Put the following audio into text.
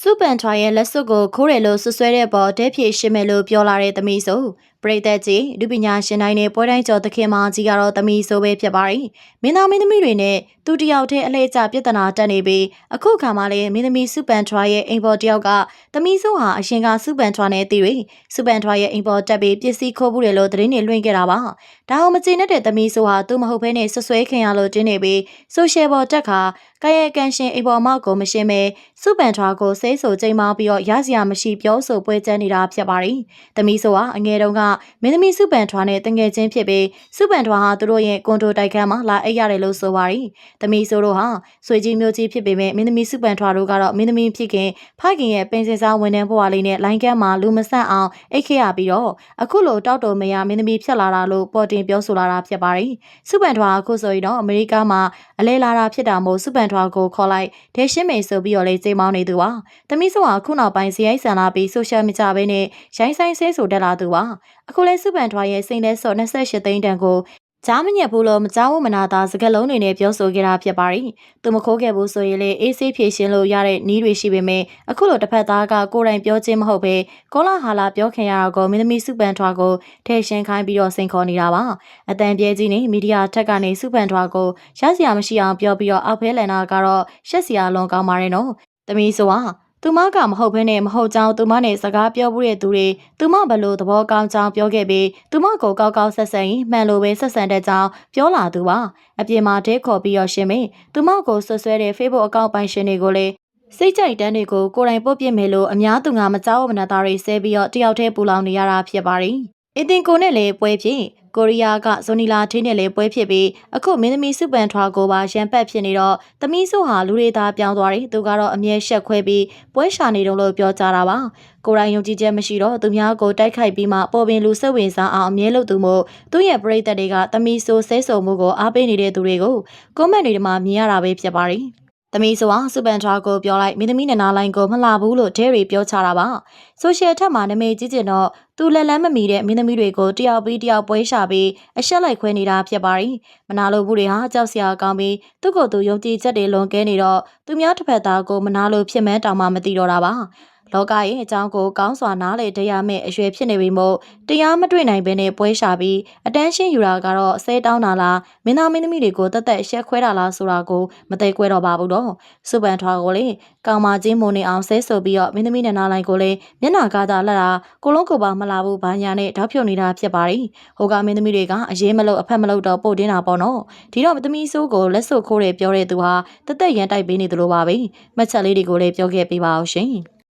စုပန်ထွာရဲ့လက်စွပ်ကိုခိုးတယ်လို့ဆွဆွဲတဲ့ပေါ်တဲဖြည့်ရှင်းမယ်လို့ပြောလာတဲ့သမီးဆို ပရိသတ်ကြီးလူပညာရှင်တိုင်းနဲ့ပွဲတိုင်းကျော်သခင်မကြီးကတော့သမီးဆိုပဲဖြစ်ပါတယ်မင်းသားမင်းသမီးတွေနဲ့သူတယောက်တည်းအလဲကျပြဿနာတက်နေပြီးအခုခါမှလည်းမင်းသမီးစုပန်ထွာရဲ့အိမ်ပေါ်တယောက်ကသမီးဆိုဟာအရှင်ကစုပန်ထွာနဲ့တည်၍စုပန်ထွာရဲ့အိမ်ပေါ်တက်ပြီးပစ္စည်းခိုးဘူးတယ်လို့သတင်းတွေလွှင့်ခဲ့တာပါဒါအောင်မကျေနပ်တဲ့သမီးဆိုဟာသူမဟုတ်ဘဲနဲ့ဆွဆွဲခင်ရလို့တင်းနေပြီးဆိုရှယ်ပေါ်တက်ခါကာယကံရှင်အိမ်ပေါ်မောက်ကိုမရှင်းပဲစုပန်ထွာကိုစိတ်ဆိုချိန်မောင်းပြီးတော့ရစရာမရှိပြောဆိုပွဲကျန်းနေတာဖြစ်ပါတယ်။သမီးဆိုဟာအငယ်တုန်းကမင်းသမီးစုပန်ထွာနဲ့တငယ်ချင်းဖြစ်ပြီးစုပန်ထွာဟာသူတို့ရဲ့ကွန်တိုတိုက်ခန်းမှာလာအိပ်ရတယ်လို့ဆိုပါတယ်။သမီးဆိုတို့ဟာဆွေကြီးမျိုးကြီးဖြစ်ပေမဲ့မင်းသမီးစုပန်ထွာတို့ကတော့မင်းသမီးဖြစ်ခင်ဖခင်ရဲ့ပင်စင်စားဝန်ထမ်းဘဝလေးနဲ့လိုင်းကန်းမှာလူမဆန့်အောင်အိတ်ခဲ့ရပြီးတော့အခုလိုတောက်တော်မရမင်းသမီးဖြစ်လာတာလို့ပေါ်တင်ပြောဆိုလာတာဖြစ်ပါတယ်။စုပန်ထွာအခုဆိုရင်တော့အမေရိကမှာအလဲလာတာဖြစ်တာမို့စုပန်ထွာကိုခေါ်လိုက်ဒဲရှင်းမေဆိုပြီးတော့လေချိန်မောင်းနေသူပါ။သမီးဆိုဟာခုနောက်ပိုင်းဇယိုင်းဆန်လာပြီးဆိုရှယ်မီဒီယာဘဲနဲ့ရိုင်းဆိုင်ဆဲဆိုတက်လာသူပါအခုလဲစုပန်ထွားရဲ့စိန်လဲစော့28သိန်းတန်ကိုကြားမညက်ဘူးလို့မကြောက်မနာတာစကလုံးတွေနဲ့ပြောဆိုခဲ့တာဖြစ်ပါတယ်။သူမခိုးခဲ့ဘူးဆိုရင်လေအေးဆေးဖြေရှင်းလို့ရတဲ့နီးတွေရှိပေမဲ့အခုလိုတစ်ဖက်သားကကိုယ်တိုင်ပြောခြင်းမဟုတ်ပဲကောလာဟာလာပြောခင်ရတာကိုမင်းသမီးစုပန်ထွားကိုထဲရှင်းခိုင်းပြီးတော့စိန်ခေါ်နေတာပါ။အတန်ပြဲကြီးနေမီဒီယာထက်ကနေစုပန်ထွားကိုရစရာမရှိအောင်ပြောပြီးတော့အောက်ဖဲလန်နာကတော့ရှက်စရာလွန်ကောင်းပါတယ်နော်။သမီးဆိုဟာ သူမကမဟုတ်ဘဲနဲ့မဟုတ်ကြောင်းသူမနဲ့စကားပြောမှုတဲ့သူတွေသူမဘလို့သဘောကောင်းကြောင်းပြောခဲ့ပြီးသူမကိုကောက်ကောက်ဆက်ဆံရင်မှန်လို့ပဲဆက်ဆံတဲ့ကြောင်းပြောလာသူပါအပြင်မှာတဲခေါ်ပြီးရရှင်မင်းသူမကိုဆွဆွဲတဲ့ Facebook အကောင့်ပိုင်ရှင်တွေကိုလည်းစိတ်ကြိုက်တန်းတွေကိုကိုယ်တိုင်ပုတ်ပြစ်မယ်လို့အများသူငါမကြောက်မနာသားတွေဆဲပြီးတော့တယောက်တည်းပူလောင်နေရတာဖြစ်ပါတယ် အင်တင်ကိုနဲ့လည်းပွဲဖြင့်ကိုရီးယားကဇိုနီလာထင်းနဲ့လည်းပွဲဖြစ်ပြီးအခုမင်းသမီးစုပန်ထွားကိုပါရန်ပတ်ဖြစ်နေတော့သမီးစုဟာလူတွေသားပြောင်းသွားတယ်သူကတော့အမြဲရှက်ခွဲပြီးပွဲရှာနေတော့လို့ပြောကြတာပါကိုရိုင်းယုံကြည်ချက်မရှိတော့သူများကိုတိုက်ခိုက်ပြီးမှပေါ်ပင်လူစိတ်ဝင်စားအောင်အမြဲလုပ်သူမို့သူ့ရဲ့ပရိသတ်တွေကသမီးဆိုဆဲဆုံမှုကိုအားပေးနေတဲ့သူတွေကိုကွန်မန့်တွေမှာမြင်ရတာပဲဖြစ်ပါတယ် သမီးဆိုဟာစူပန်ထွားကိုပြောလိုက်မင်းသမီးနနာလိုင်းကိုမလှဘူးလို့ဒဲရီပြောချတာပါဆိုရှယ်ထက်မှာနမေကြီးကျင်တော့သူလက်လန်းမမီတဲ့မင်းသမီးတွေကိုတယောက်ပြီးတယောက်ပွဲရှာပြီးအရှက်လိုက်ခွဲနေတာဖြစ်ပါတယ်မနာလိုဘူးတွေဟာကြောက်စရာကောင်းပြီးသူ့ကိုယ်သူယုံကြည်ချက်တွေလွန်ကဲနေတော့သူများတစ်ဖက်သားကိုမနာလိုဖြစ်မဲတောင်မှမသိတော့တာပါ လောကရဲ့အကြောင်းကိုကောင်းစွာနားလေတရားမဲ့အရွယ်ဖြစ်နေပြီမို့တရားမတွေ့နိုင်ဘဲနဲ့ပွဲရှာပြီးအတန်းရှင်းယူတာကတော့ဆဲတောင်းတာလားမင်းသားမင်းသမီးတွေကိုတသက်ရှက်ခွဲတာလားဆိုတာကိုမသိခွဲတော့ပါဘူးတော့စုပန်ထွားကိုလေကောင်မချင်းမိုနေအောင်ဆဲဆိုပြီးတော့မင်းသမီးနဲ့နားလိုက်ကိုလေမျက်နာကားသာလက်တာကိုလုံးကိုပါမလာဘူးဘာညာနဲ့တောက်ဖြုတ်နေတာဖြစ်ပါတယ်ဟိုကမင်းသမီးတွေကအရေးမလို့အဖက်မလို့တော့ပို့တင်းတာပေါ့နော်ဒီတော့မသမီးဆိုးကိုလက်စွပ်ခိုးတယ်ပြောတဲ့သူဟာတသက်ရန်တိုက်ပေးနေသလိုပါပဲမှတ်ချက်လေးတွေကိုလည်းပြောခဲ့ပေးပါအောင်ရှင်